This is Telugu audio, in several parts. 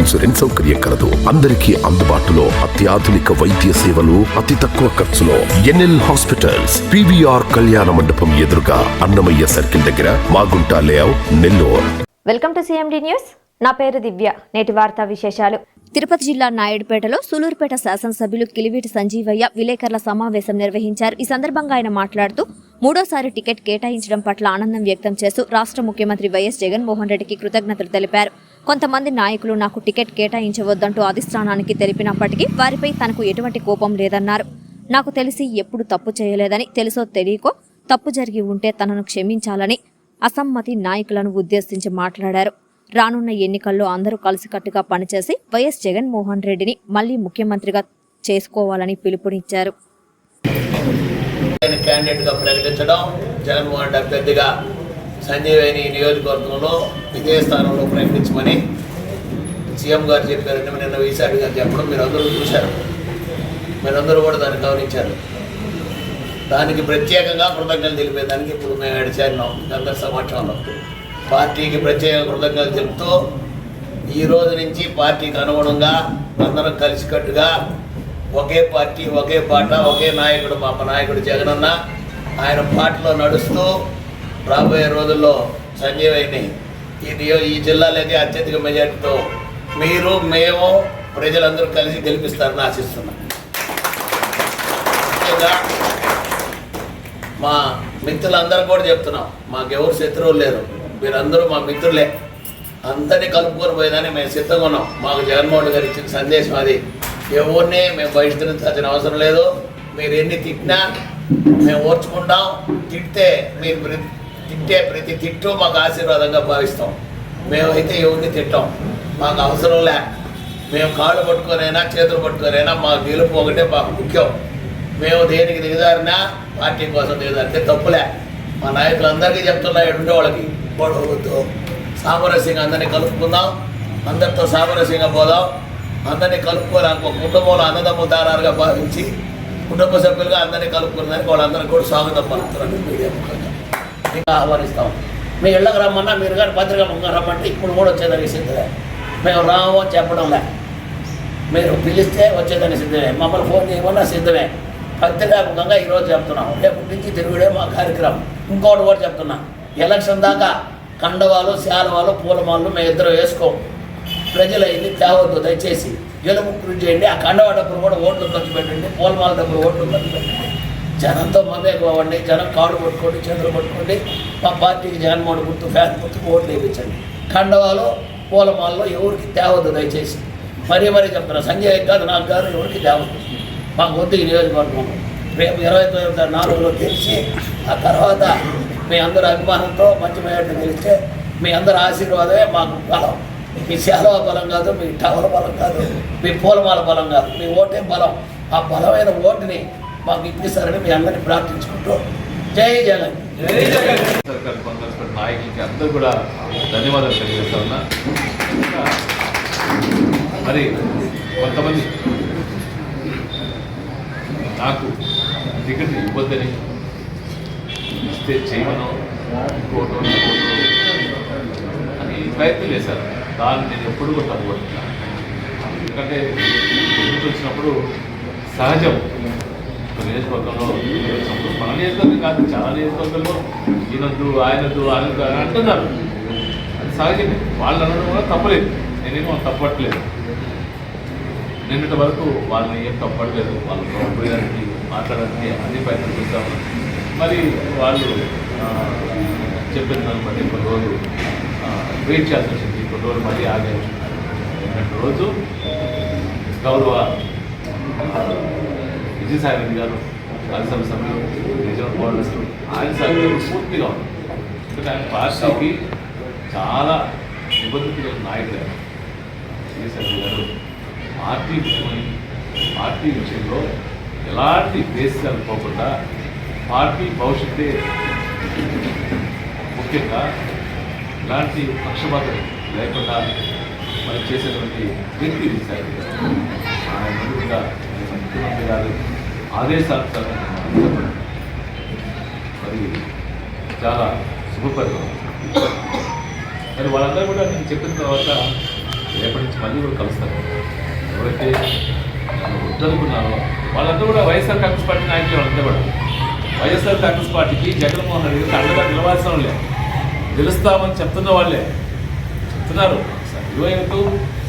ఇన్సూరెన్స్ సౌకర్యం కలదు. అందరికీ అందుబాటులో అత్యాధునిక వైద్య సేవలు అతి తక్కువ ఖర్చులో ఎన్ఎల్ హాస్పిటల్స్ పివిఆర్ కళ్యాణ మండపం ఎదురుగా అన్నమయ్య సర్కిల్ దగ్గర Magunta layout Nellore. Welcome to CMD news. నా పేరు దివ్య. నేటి వార్తా విశేషాలు. తిరుపతి జిల్లా నాయుడుపేటలో సులూరుపేట శాసనసభ్యులు కిలివీటి సంజీవయ్య విలేకరుల సమావేశం నిర్వహించారు. ఈ సందర్భంగా ఆయన మాట్లాడుతూ మూడోసారి టికెట్ కేటాయించడం పట్ల ఆనందం వ్యక్తం చేస్తూ రాష్ట్ర ముఖ్యమంత్రి వైఎస్ జగన్మోహన్ రెడ్డికి కృతజ్ఞతలు తెలిపారు. కొంతమంది నాయకులు నాకు టికెట్ కేటాయించవద్దంటూ అధిష్టానానికి తెలిపినప్పటికీ వారిపై తనకు ఎటువంటి కోపం లేదన్నారు. నాకు తెలిసి ఎప్పుడు తప్పు చేయలేదని తెలుసో తెలియకో తప్పు జరిగి ఉంటే తనను క్షమించాలని అసమ్మతి నాయకులను ఉద్దేశించి మాట్లాడారు. రానున్న ఎన్నికల్లో అందరూ కలిసికట్టుగా పనిచేసి వైఎస్ జగన్మోహన్ రెడ్డిని మళ్ళీ ముఖ్యమంత్రిగా చేసుకోవాలని పిలుపునిచ్చారు. ప్రకటించడం జగన్మోహన్ రెడ్డి అభ్యర్థిగా సంజీవేని నియోజకవర్గంలో విజయ స్థానంలో ప్రయత్నించమని సీఎం గారు చెప్పారంటే నిన్న వేసాడు గారు చెప్పడం మీరు అందరూ చూశారు. మీరందరూ కూడా దాన్ని గమనించారు. దానికి ప్రత్యేకంగా కృతజ్ఞతలు తెలిపేదానికి ఇప్పుడు మేము ఏడు చేరినాం అందరి సమక్షంలో. పార్టీకి ప్రత్యేక కృతజ్ఞతలు తెలుపుతూ ఈ రోజు నుంచి పార్టీకి అనుగుణంగా అందరం కలిసికట్టుగా ఒకే పార్టీ ఒకే పాట ఒకే నాయకుడు మా నాయకుడు జగనన్న ఆయన పాటలో నడుస్తూ రాబోయే రోజుల్లో సంజీవయ్యని ఈ జిల్లాలో ఈ అత్యధిక మెజార్టీతో మీరు మేము ప్రజలందరూ కలిసి గెలిపిస్తారని ఆశిస్తున్నాం. ముఖ్యంగా మా మిత్రులందరూ కూడా చెప్తున్నాం మాకెవరు శత్రువులు లేరు. మీరందరూ మా మిత్రులే. అందరినీ కలుపుకొని పోయేదాన్ని మేము సిద్ధంగా ఉన్నాం. మాకు జగన్మోహన్ గారు ఇచ్చిన సందేశం అది. ఎవరిని మేము బహిష్కరించాల్సిన అవసరం లేదు. మీరు ఎన్ని తిట్టినా మేము ఓర్చుకుంటాం. తిడితే మీరు తిట్టే ప్రతి తిట్టు మాకు ఆశీర్వాదంగా భావిస్తాం. మేమైతే ఎవరిని తిట్టాం మాకు అవసరం లే. మేము కాళ్ళు పట్టుకొనైనా చేతులు పట్టుకొనైనా మా గెలుపు ఒకటే మాకు ముఖ్యం. మేము దేనికి దిగజారినా పార్టీ కోసం దిగజారితే తప్పులే మా నాయకులందరికీ చెప్తున్నా ఉండే వాళ్ళకి. గొడవలతో సామరస్యంగా అందరినీ కలుపుకుందాం. అందరితో సామరస్యంగా పోదాం. అందరినీ కలుపుకొని ఒక కుటుంబంలో అన్నదమ్ముల దారాలుగా భావించి కుటుంబ సభ్యులుగా అందరినీ కలుపుకున్నదానికి వాళ్ళందరికీ కూడా స్వాగతం పలుకుతున్నాను మీడియా ముఖంగా. ఇంకా ఆహ్వానిస్తాం. మీ ఇళ్ళకి రమ్మన్నా మీరు కానీ పత్రిక ముందుగా రమ్మంటే ఇప్పుడు కూడా వచ్చేదానికి సిద్ధమే. మేము రాము అని మీరు పిలిస్తే వచ్చేదాన్ని సిద్ధమే. మమ్మల్ని ఫోన్ చేయమన్నా సిద్ధమే. పత్రికాముఖంగా ఈరోజు చెప్తున్నాం. రేపు నుంచి తిరుగుడే మా కార్యక్రమం. ఇంకోటి కూడా చెప్తున్నా. ఎలక్షన్ దాకా కండవాలు శాలవాలు పూలమాలు మేము ఇద్దరు వేసుకోం. ప్రజలు అయింది తేవద్దు దయచేసి. గెలుపు కృషి చేయండి. ఆ కండవా డబ్బులు కూడా ఓట్లు ఖర్చు పెట్టండి పూలమాల డబ్బులు ఓట్లు ఖర్చు పెట్టండి. జనంతో మమేకమండి జనం కాడు పట్టుకోండి చేతులు పట్టుకోండి మా పార్టీకి జగన్మోహన్ గుర్తు ఫ్యాన్ గుర్తు ఓట్లు వేయించండి. ఖండవాలో పూలమాలలో ఎవరికి తేవద్దు దయచేసి. మరీ మరీ చెప్తున్నా సంజయ్ కాదు నాకు గారు ఎవరికి తేవద్దు. మాకు వద్దు ఈ నియోజకవర్గం. రేపు ఇరవై తొమ్మిది నాలుగులో తెలిసి ఆ తర్వాత మీ అందరి అభిమానంతో మంచి మేయర్ని గెలిస్తే మీ అందరి ఆశీర్వాదమే మాకు బలం. మీ సేవ బలం కాదు మీ టవర్ బలం కాదు మీ పూలమాల బలం కాదు మీ ఓటే బలం. ఆ బలమైన ఓటుని మాకు ఇప్పిస్తారని మీ అందరిని ప్రార్థించుకుంటూ జై జగన్. సర్కార్ కాంగ్రెస్ పార్టీ నాయకులకి అందరూ కూడా ధన్యవాదాలు తెలియజేస్తా ఉన్నా. మరి కొంతమంది నాకు టికెట్ ఇవ్వద్దని ఇస్తే చేయమను ఇంకోటో అని ప్రయత్నం చేశారు. దాన్ని నేను ఎప్పుడు కూడా తప్పబడుతున్నా ఎందుకంటే ఎదురు వచ్చినప్పుడు సహజం. నియోజకవర్గంలో మన నియోజకవర్గం కాదు చాలా నియోజకవర్గంలో ఈయనొద్దు ఆయనొద్దు ఆయనొద్దు అని అంటున్నారు. అది సహజమే వాళ్ళు అనడం కూడా తప్పలేదు. నేనేమో తప్పట్లేదు. నిన్నటి వరకు వాళ్ళని ఏం తప్పట్లేదు. వాళ్ళు పోయడానికి మాట్లాడడానికి అన్ని ప్రయత్నం చేస్తాము మరి వాళ్ళు చెప్పిన దాన్ని బట్టి కొన్ని రోజులు వెయిట్ చేయాల్సి వచ్చింది. కొన్ని రోజులు మళ్ళీ ఆగాము నిన్నటి రోజు గౌరవ విజయసాయి రెడ్డి గారు రాజ్యసభ సభ్యులు నిజాం కోఆర్డినేటర్ ఆయన సభ్యులు పూర్తిగా ఉంది ఎందుకంటే ఆయన పార్టీకి చాలా నిబద్ధత కలిగిన నాయకుడు ఆయన. గారు పార్టీ విషయమై పార్టీ విషయంలో ఎలాంటి దేశాలు పోకుండా పార్టీ భవిష్యత్తే ముఖ్యంగా ఇలాంటి పక్షపాతం లేకుండా మనం చేసేటువంటి వ్యక్తి విజయసాయి గారు ఆయన ముందుగా ముఖ్యమంత్రి గారు ఆదేశానుసారం మరి చాలా శుభపరిణామం మరి వాళ్ళందరూ కూడా నేను చెప్పిన తర్వాత రేపటి నుంచి మళ్ళీ కూడా కలుస్తారు ఎవరైతే వద్దనుకున్నారో వాళ్ళందరూ కూడా వైఎస్ఆర్ కాంగ్రెస్ పార్టీ నాయకులు వాళ్ళందరూ కూడా వైఎస్ఆర్ కాంగ్రెస్ పార్టీకి జగన్మోహన్ రెడ్డి గారికి అండగా నిలవాల్సిన వాళ్ళే గెలుస్తామని చెప్తున్న వాళ్ళే చెప్తున్నారు ఇరవైకు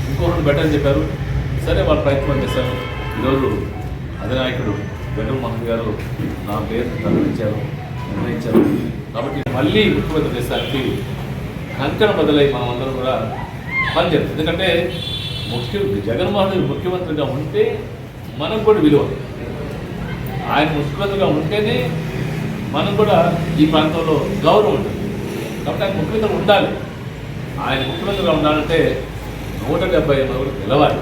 ఇంకొకటి బెటర్ అని చెప్పారు సరే వాళ్ళు ప్రయత్నం చేశారు ఈరోజు అధినాయకుడు జగన్మోహన్ గారు నా పేరు నిర్ణయించారు నిర్ణయించారు. కాబట్టి మళ్ళీ ముఖ్యమంత్రి దేశానికి కంకణ బదులై మనం అందరం కూడా పనిచేస్తాం ఎందుకంటే ముఖ్య జగన్మోహన్ రెడ్డి ముఖ్యమంత్రిగా ఉంటే మనకు కూడా విలువ. ఆయన ముఖ్యమంత్రిగా ఉంటేనే మనం కూడా ఈ ప్రాంతంలో గౌరవం ఉంటుంది. కాబట్టి ఆయన ముఖ్యమంత్రి ఉండాలి. ఆయన ముఖ్యమంత్రిగా ఉండాలంటే నూట డెబ్బై ఎనిమిది నిలవాలి